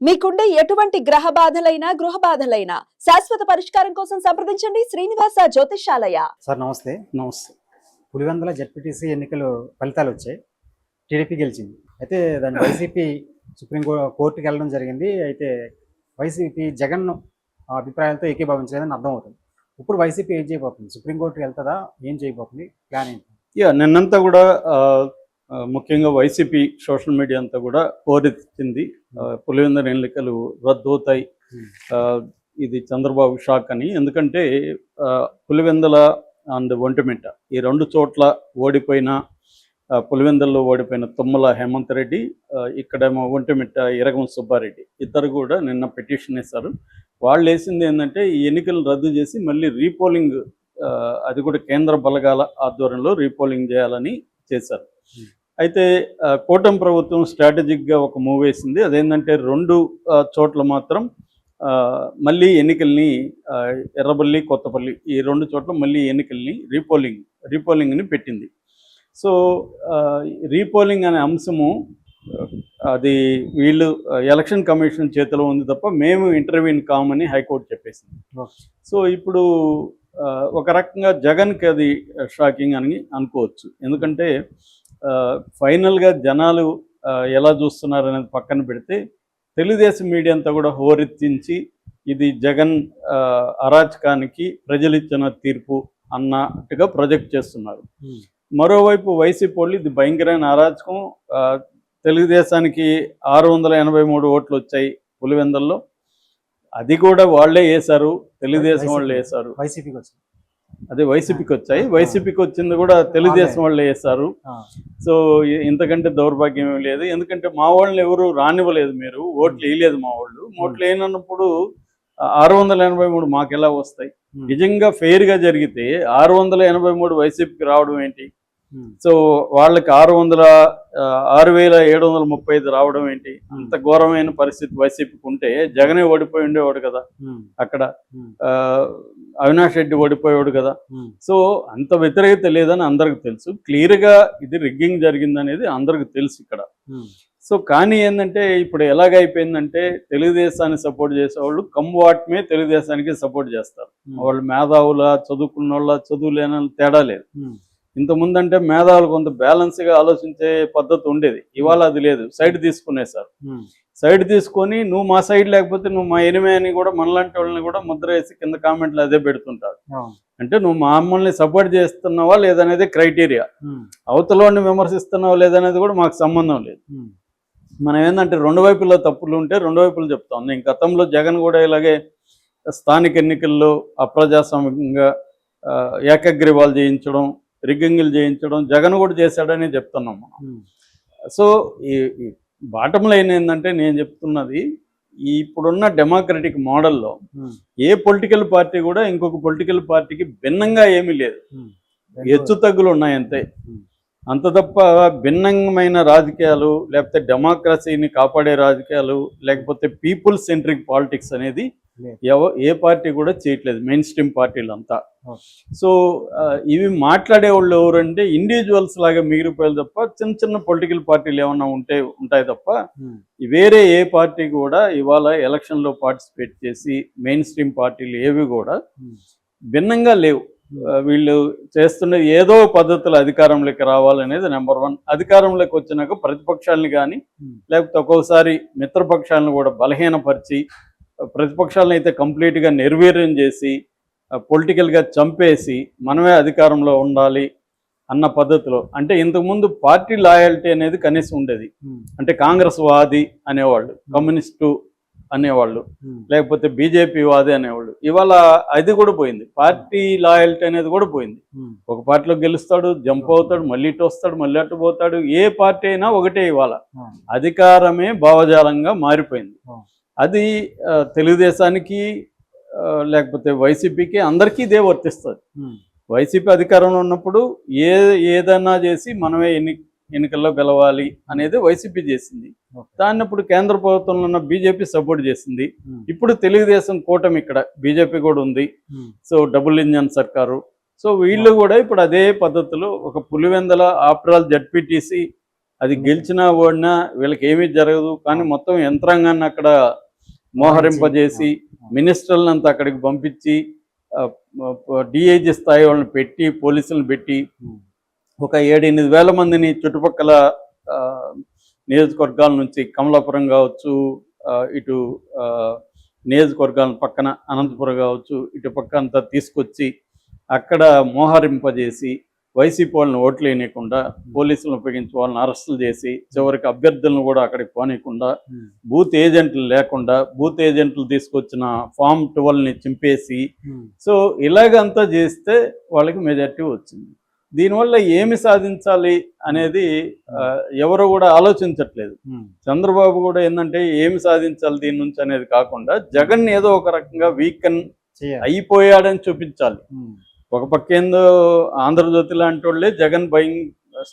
మీకుండే ఎటువంటి గ్రహ బాధలైనా గృహ బాధలైనా శాశ్వత పరిష్కారం కోసం సంప్రదించండి శ్రీనివాస జ్యోతిషాలయ సార్ నమస్తే. నమస్తే. పులివెందుల జడ్పీటీసీ ఎన్నికలు ఫలితాలు వచ్చాయి. టీడీపీ గెలిచింది. అయితే దాని వైసీపీ సుప్రీం కోర్టుకి వెళ్ళడం జరిగింది. అయితే వైసీపీ జగన్ అభిప్రాయాలతో ఏకీభవించలేదని అర్థమవుతుంది. ఇప్పుడు వైసీపీ ఏం చేయబోతుంది? సుప్రీంకోర్టుకి వెళ్తుందా? ఏం చేయబోతుంది? ప్లాన్ ఏంటి? యా నిన్నంతా కూడా ముఖ్యంగా వైసీపీ సోషల్ మీడియా అంతా కూడా కోరెత్తింది. ఆ, ఎన్నికలు రద్దు అవుతాయి ఇది చంద్రబాబు షాక్ అని. ఎందుకంటే ఆ, అండ్ ఒంటిమిట్ట ఈ రెండు చోట్ల ఓడిపోయిన పులివెందల్లో ఓడిపోయిన తుమ్మల హేమంత్ రెడ్డి ఇక్కడేమో ఒంటిమిట్ట ఇరగం సుబ్బారెడ్డి ఇద్దరు కూడా నిన్న పిటిషన్ వేశారు. వాళ్ళు వేసింది ఏంటంటే ఈ ఎన్నికలు రద్దు చేసి మళ్ళీ రీపోలింగ్ ఆ, అది కూడా కేంద్ర బలగాల ఆధ్వర్యంలో రీపోలింగ్ చేయాలని చేశారు. అయితే కూటమి ప్రభుత్వం స్ట్రాటజిక్గా ఒక మూవ్ వేసింది. అదేంటంటే రెండు చోట్ల మాత్రం మళ్ళీ ఎన్నికల్ని ఎర్రబల్లి కొత్తపల్లి ఈ రెండు చోట్ల మళ్ళీ ఎన్నికల్ని రీపోలింగ్ రీపోలింగ్ని పెట్టింది. సో రీపోలింగ్ అనే అంశము అది వీళ్ళు ఎలక్షన్ కమిషన్ చేతిలో ఉంది తప్ప మేము ఇంటర్వ్యూని కామని హైకోర్టు చెప్పేసింది. సో ఇప్పుడు ఒక రకంగా జగన్కి అది షాకింగ్ అని అనుకోవచ్చు. ఎందుకంటే ఫైనల్గా జనాలు ఎలా చూస్తున్నారు అనేది పక్కన పెడితే తెలుగుదేశం మీడియా అంతా కూడా హోరెత్తించి ఇది జగన్ అరాచకానికి ప్రజలు ఇచ్చిన తీర్పు అన్నట్టుగా ప్రొజెక్ట్ చేస్తున్నారు. మరోవైపు వైసీపీ వాళ్ళు ఇది భయంకరమైన అరాచకం. తెలుగుదేశానికి ఆరు వందల ఎనభై మూడు ఓట్లు వచ్చాయి పులివెందల్లో. అది కూడా వాళ్ళే వేశారు. తెలుగుదేశం వాళ్ళే వేశారు. వైసీపీకి అదే వైసీపీకి వచ్చాయి. వైసీపీకి వచ్చింది కూడా తెలుగుదేశం వాళ్ళే వేశారు ఆ, సో ఇంతకంటే దౌర్భాగ్యం ఏమీ లేదు. ఎందుకంటే మా వాళ్ళని ఎవరు రానివ్వలేదు మీరు. ఓట్లు వేయలేదు మా వాళ్ళు. ఓట్లు వేయనప్పుడు ఆరు వందల ఎనభై మూడు మాకు ఎలా వస్తాయి. నిజంగా fair గా జరిగితే ఆరు వందల ఎనభై మూడు వైసీపీకి రావడం ఏంటి? సో వాళ్ళకి ఆరు వందల ఆరు వేల ఏడు వందల ముప్పై ఐదు రావడం ఏంటి? అంత ఘోరమైన పరిస్థితి వైసీపీకి ఉంటే జగనే ఓడిపోయి ఉండేవాడు కదా అక్కడ. అవినాష్ రెడ్డి ఓడిపోయాడు కదా. సో అంత వ్యతిరేకత లేదని అందరికి తెలుసు. క్లియర్గా ఇది రిగ్గింగ్ జరిగిందనేది అందరికి తెలుసు ఇక్కడ. సో కానీ ఏంటంటే ఇప్పుడు ఎలాగైపోయిందంటే తెలుగుదేశాన్ని సపోర్ట్ చేసేవాళ్ళు కమ్ వాట్మే తెలుగుదేశానికి సపోర్ట్ చేస్తారు. వాళ్ళు మేధావుల చదువుకున్న వాళ్ళ చదువు లేని తేడా లేదు. ఇంతకుముందు అంటే మేధావులు కొంత బ్యాలెన్స్గా ఆలోచించే పద్ధతి ఉండేది. ఇవాళ అది లేదు. సైడ్ తీసుకునేసారు సైడ్ తీసుకొని నువ్వు మా సైడ్ లేకపోతే నువ్వు మా ఎనిమే అని కూడా మనలాంటి వాళ్ళని కూడా ముద్ర వేసి కింద కామెంట్లు అదే పెడుతుంటారు. అంటే నువ్వు మమ్మల్ని సపోర్ట్ చేస్తున్నావా లేదనేది క్రైటీరియా ఉమ్, అవతలని విమర్శిస్తున్నావా లేదనేది కూడా మాకు సంబంధం లేదు. ఉమ్, మనం ఏంటంటే రెండు వైపుల్లో తప్పులు ఉంటే రెండు వైపులు చెప్తాం. నేను గతంలో జగన్ కూడా ఇలాగే స్థానిక ఎన్నికల్లో అప్రజాస్వామికంగా ఏకగ్రీవాలు చేయించడం రిగ్గింగులు చేయించడం జగన్ కూడా చేశాడని చెప్తున్నాం మనం సో ఈ బాటం లైన్ ఏంటంటే నేను చెప్తున్నది ఇప్పుడున్న డెమోక్రటిక్ మోడల్లో ఏ పొలిటికల్ పార్టీ కూడా ఇంకొక పొలిటికల్ పార్టీకి భిన్నంగా ఏమీ లేదు. హెచ్చు తగ్గులు ఉన్నాయి అంతే. అంత తప్ప భిన్నమైన రాజకీయాలు లేకపోతే డెమోక్రసీని కాపాడే రాజకీయాలు లేకపోతే పీపుల్ సెంట్రిక్ పాలిటిక్స్ అనేది. ఎవ ఏ పార్టీ కూడా చేయట్లేదు మెయిన్ స్ట్రీమ్ పార్టీలు అంతా. సో ఇవి మాట్లాడే వాళ్ళు ఎవరంటే ఇండివిజువల్స్ లాగా మిగిలిపోయారు తప్ప చిన్న చిన్న పొలిటికల్ పార్టీలు ఏమన్నా ఉంటే ఉంటాయి తప్ప వేరే ఏ పార్టీ కూడా ఇవాళ ఎలక్షన్లో పార్టిసిపేట్ చేసి మెయిన్ స్ట్రీమ్ పార్టీలు ఏవి కూడా భిన్నంగా లేవు. వీళ్ళు చేస్తున్నది ఏదో పద్ధతులు అధికారంలోకి రావాలనేది నెంబర్ వన్ అధికారంలోకి వచ్చినాక ప్రతిపక్షాలని కానీ. లేకపోతే ఒక్కొక్కసారి మిత్రపక్షాలను కూడా బలహీనపరిచి ప్రతిపక్షాలను అయితే కంప్లీట్గా నిర్వీర్యం చేసి పొలిటికల్గా చంపేసి మనమే అధికారంలో ఉండాలి అన్న పద్ధతిలో. అంటే ఇంతకుముందు పార్టీ లాయల్టీ అనేది కనీసం ఉండేది. అంటే కాంగ్రెస్ వాది అనేవాళ్ళు కమ్యూనిస్టు అనేవాళ్ళు లేకపోతే బీజేపీ వాది అనేవాళ్ళు. ఇవాళ అది కూడా పోయింది. పార్టీ లాయల్టీ అనేది కూడా పోయింది. ఒక పార్టీలో గెలుస్తాడు జంప్ అవుతాడు మళ్ళీ ఇటు వస్తాడు మళ్ళీ అటు పోతాడు. ఏ పార్టీ అయినా ఒకటే ఇవాళ. అధికారమే భావజాలంగా మారిపోయింది. అది తెలుగుదేశానికి లేకపోతే వైసీపీకి అందరికీ ఇదే వర్తిస్తుంది. వైసీపీ అధికారంలో ఉన్నప్పుడు ఏ ఏదైనా చేసి మనమే ఎన్ని ఎన్నికల్లో గెలవాలి అనేది వైసీపీ చేసింది. దాన్ని ఇప్పుడు కేంద్ర ప్రభుత్వంలో ఉన్న బీజేపీ సపోర్ట్ చేసింది. ఇప్పుడు తెలుగుదేశం కూటమి ఇక్కడ బీజేపీ కూడా ఉంది. సో డబుల్ ఇంజన్ సర్కారు. సో వీళ్ళు కూడా ఇప్పుడు అదే పద్ధతిలో ఒక పులివెందల ఆఫ్టర్ ఆల్ జడ్పీటీసీ అది గెలిచినా ఓడినా వీళ్ళకి ఏమీ జరగదు. కానీ మొత్తం యంత్రాంగాన్ని అక్కడ మోహరింపజేసి మినిస్టర్లను అంతా అక్కడికి పంపించి డిఐజీ స్థాయి వాళ్ళని పెట్టి పోలీసులను పెట్టి. ఒక ఏడెనిమిది వేల మందిని చుట్టుపక్కల నియోజకవర్గాల నుంచి కమలాపురం కావచ్చు ఇటు నియోజకవర్గాల పక్కన అనంతపురం కావచ్చు ఇటు పక్క అంతా తీసుకొచ్చి అక్కడ మోహరింపజేసి వైసీపీ వాళ్ళని ఓట్లు వేయకుండా పోలీసులను ఉపయోగించి వాళ్ళని అరెస్టులు చేసి చివరికి అభ్యర్థులను కూడా అక్కడికి పోనీయకుండా. బూత్ ఏజెంట్లు లేకుండా బూత్ ఏజెంట్లు తీసుకొచ్చిన ఫామ్ని చింపేసి. సో ఇలాగంతా చేస్తే వాళ్ళకి మెజార్టీ వచ్చింది దీనివల్ల ఏమి సాధించాలి అనేది ఎవరు కూడా ఆలోచించట్లేదు. చంద్రబాబు కూడా ఏంటంటే ఏమి సాధించాలి దీని నుంచి అనేది కాకుండా జగన్ ఏదో ఒక రకంగా వీకెన్ అయిపోయాడని చూపించాలి. ఒక పక్క ఏందో ఆంధ్రజ్యోతి లాంటి వాళ్ళే జగన్ భయం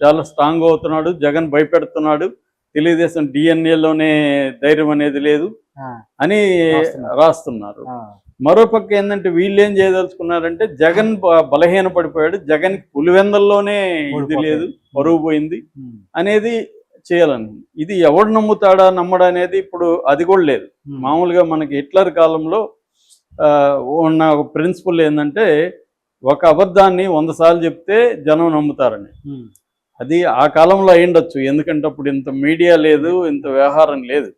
చాలా స్ట్రాంగ్ అవుతున్నాడు జగన్ భయపెడుతున్నాడు తెలుగుదేశం డిఎన్ఏలోనే ధైర్యం అనేది లేదు అని రాస్తున్నారు. రాస్తున్నారు ఆ, మరో పక్క ఏంటంటే వీళ్ళు ఏం చేయదలుచుకున్నారంటే జగన్ బలహీన పడిపోయాడు జగన్ పులివెందల్లోనే ఇది. లేదు పరువు పోయింది. అనేది చేయాలని ఇది ఎవడు నమ్ముతాడా నమ్మడా అనేది ఇప్పుడు అది కూడా లేదు. మామూలుగా మనకి హిట్లర్ కాలంలో ఉన్న ఒక ప్రిన్సిపల్ ఏంటంటే ఒక అబద్ధాన్ని వంద సార్లు చెప్తే జనం నమ్ముతారని. అది ఆ కాలంలో అయ్యుండొచ్చు ఎందుకంటే అప్పుడు ఇంత మీడియా లేదు ఇంత వ్యవహారం లేదు.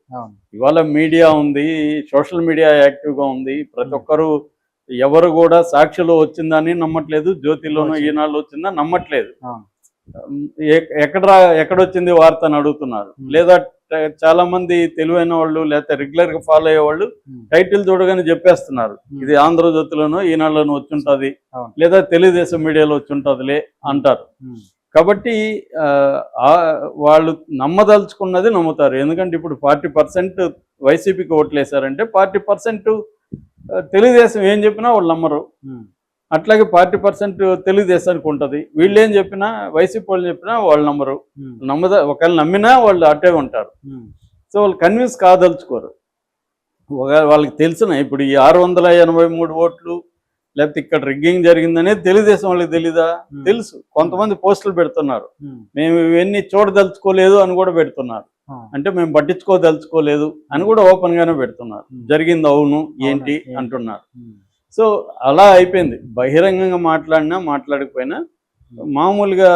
ఇవాళ మీడియా ఉంది సోషల్ మీడియా యాక్టివ్గా ఉంది. ప్రతి ఒక్కరు ఎవరు కూడా సాక్షిలో వచ్చిందని నమ్మట్లేదు జ్యోతిలోనో. ఈనాళ్ళు వచ్చిందా నమ్మట్లేదు. ఎక్కడ ఎక్కడొచ్చింది వార్త అని అడుగుతున్నారు. లేదా చాలా మంది తెలివైన వాళ్ళు లేకపోతే రెగ్యులర్గా ఫాలో అయ్యే వాళ్ళు Hmm. టైటిల్ చూడగానే చెప్పేస్తున్నారు. ఇది ఆంధ్రజ్యోతిలోనో ఈనాడులోనో వచ్చుంటది. లేదా తెలుగుదేశం మీడియాలో వచ్చుంటదిలే అంటారు. కాబట్టి వాళ్ళు నమ్మదలుచుకున్నది నమ్ముతారు ఎందుకంటే ఇప్పుడు ఫార్టీ పర్సెంట్ వైసీపీకి ఓట్లు వేశారంటే ఫార్టీ పర్సెంట్ తెలుగుదేశం ఏం చెప్పినా వాళ్ళు నమ్మరు. అట్లాగే ఫార్టీ పర్సెంట్ తెలుగుదేశానికి ఉంటుంది వీళ్ళు ఏం చెప్పినా వైసీపీ వాళ్ళు చెప్పినా వాళ్ళు నమ్మరు. నమ్మద ఒకవేళ నమ్మినా వాళ్ళు అట్టే ఉంటారు. సో వాళ్ళు కన్విన్స్ కాదలుచుకోరు ఒకవేళ వాళ్ళకి తెలిసిన ఇప్పుడు ఈ ఆరు వందల ఎనభై మూడు ఓట్లు లేకపోతే ఇక్కడ రిగ్గింగ్ జరిగిందనేది తెలుగుదేశం వాళ్ళకి తెలీదా. తెలుసు కొంతమంది పోస్టులు పెడుతున్నారు. మేము ఇవన్నీ చూడదలుచుకోలేదు అని కూడా పెడుతున్నారు. అంటే మేము పట్టించుకోదలుచుకోలేదు అని కూడా ఓపెన్ గానే పెడుతున్నారు. జరిగింది అవును ఏంటి? అంటున్నారు. సో అలా అయిపోయింది బహిరంగంగా మాట్లాడినా మాట్లాడకపోయినా మామూలుగా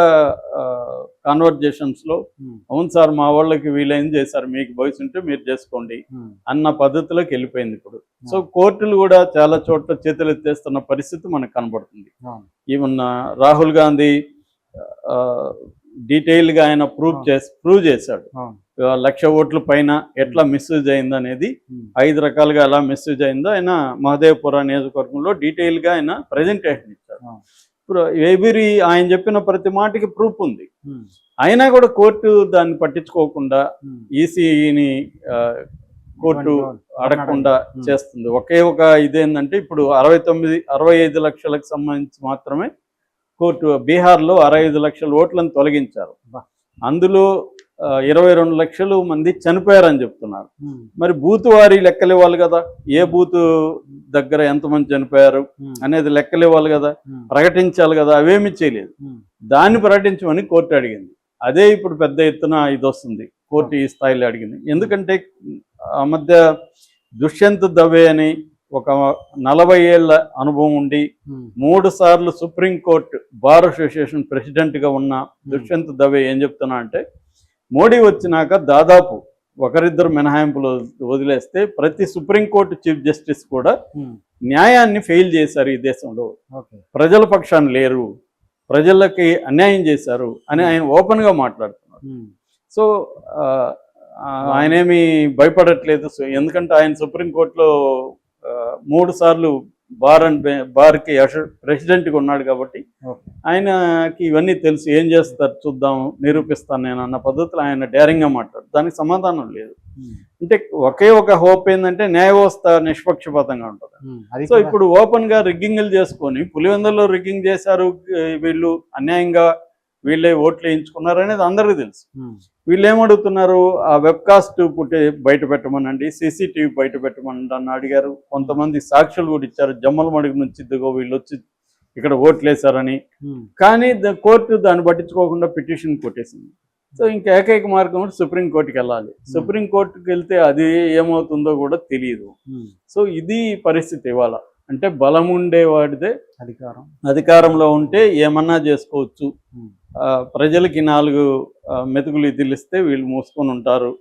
కాన్వర్జేషన్స్లో ఉమ్. అవును సార్ మా వాళ్ళకి వీలైంది చేశారు మీకు వయసు ఉంటే మీరు చేసుకోండి ఉమ్. అన్న పద్ధతిలోకి వెళ్ళిపోయింది ఇప్పుడు సో కోర్టులు కూడా చాలా చోట్ల చేతులు ఎత్తేస్తున్న పరిస్థితి మనకు కనబడుతుంది. ఈవెన్ రాహుల్ గాంధీ ఆ, detail గా ఆయన ప్రూవ్. చేసి ప్రూవ్ చేశాడు లక్ష ఓట్ల పైన ఎట్లా మిస్యూజ్ అయింది అనేది ఉమ్. ఐదు రకాలుగా ఎలా మిస్యూజ్ అయిందో ఆయన మహదేవ్పుర నియోజకవర్గంలో detail గా ఆయన ప్రజెంటేషన్ ఇచ్చారు. ఇప్పుడు ఎవ్రీ ఆయన చెప్పిన ప్రతి మాటకి ప్రూఫ్ ఉంది ఉమ్. అయినా కూడా కోర్టు దాన్ని పట్టించుకోకుండా. ఈసీని కోర్టు. అడగకుండా. చేస్తుంది ఒకే ఒక ఇదేంటంటే ఇప్పుడు అరవై తొమ్మిది అరవై ఐదు లక్షలకు సంబంధించి మాత్రమే కోర్టు బీహార్లో అరవై ఐదు లక్షల ఓట్లను తొలగించారు. అందులో ఇరవై రెండు లక్షలు మంది చనిపోయారని చెప్తున్నారు. మరి బూత్ వారి లెక్కలు ఇవ్వాలి కదా ఏ బూత్ దగ్గర ఎంతమంది చనిపోయారు. అనేది లెక్కలు ఇవ్వాలి కదా. ప్రకటించాలి కదా అవేమీ చేయలేదు. దాన్ని ప్రకటించమని కోర్టు అడిగింది అదే ఇప్పుడు పెద్ద ఎత్తున ఇది వస్తుంది కోర్టు ఈ స్థాయిలో అడిగింది ఎందుకంటే ఆ మధ్య దుష్యంత్ దవే అని ఒక నలభై ఏళ్ళ అనుభవం ఉండి. మూడు సార్లు సుప్రీంకోర్టు బార్ అసోసియేషన్ ప్రెసిడెంట్గా ఉన్న దుష్యంత్ దవే ఏం చెప్తున్నా అంటే మోడీ వచ్చినాక దాదాపు ఒకరిద్దరు మినహాయింపులు వదిలేస్తే ప్రతి సుప్రీంకోర్టు చీఫ్ జస్టిస్ కూడా ఉమ్. న్యాయాన్ని ఫెయిల్ చేశారు ఈ దేశంలో. ప్రజల పక్షాన లేరు ప్రజలకి అన్యాయం చేశారు అని ఆయన ఓపెన్గా మాట్లాడుతున్నారు. ఉమ్. సో ఆయనేమి భయపడట్లేదు. సో ఎందుకంటే ఆయన సుప్రీంకోర్టులో మూడు సార్లు బార్ అండ్ బార్కి ప్రెసిడెంట్గా ఉన్నాడు కాబట్టి ఆయనకి ఇవన్నీ తెలుసు. ఏం చేస్తారు చూద్దాం నిరూపిస్తాను నేను అన్న పద్ధతిలో ఆయన డేరింగ్గా మాట్లాడు దానికి సమాధానం లేదు. అంటే ఒకే ఒక హోప్ ఏంటంటే న్యాయ వ్యవస్థ నిష్పక్షపాతంగా ఉంటుంది. సో ఇప్పుడు ఓపెన్గా రిగ్గింగ్లు చేసుకొని పులివెందుల్లో రిగ్గింగ్ చేశారు వీళ్ళు అన్యాయంగా వీళ్ళే ఓట్లు వేయించుకున్నారు అనేది అందరికీ తెలుసు. వీళ్ళు ఏమడుగుతున్నారు ఆ వెబ్కాస్ట్ పుట్టే బయట పెట్టమనండి సీసీటీవీ బయట పెట్టమనండి అని అడిగారు. కొంతమంది సాక్షులు కూడా ఇచ్చారు. జమ్మల మడుగు నుంచి ఇదిగో వీళ్ళు వచ్చి ఇక్కడ ఓట్లు వేశారని. ఉమ్. కానీ కోర్టు దాన్ని పట్టించుకోకుండా పిటిషన్ కొట్టేసింది. సో ఇంకా ఏకైక మార్గం సుప్రీంకోర్టుకి వెళ్ళాలి. సుప్రీంకోర్టుకి వెళ్తే అది ఏమవుతుందో కూడా తెలియదు. సో ఇది పరిస్థితి ఇవాళ. అంటే బలం ఉండేవాడిదే అధికారం. అధికారంలో ఉంటే ఏమన్నా చేసుకోవచ్చు. ప్రజలకి నాలుగు ఆ, మెతుకులు ఇదిలిస్తే వీళ్ళు మూసుకొని ఉంటారు.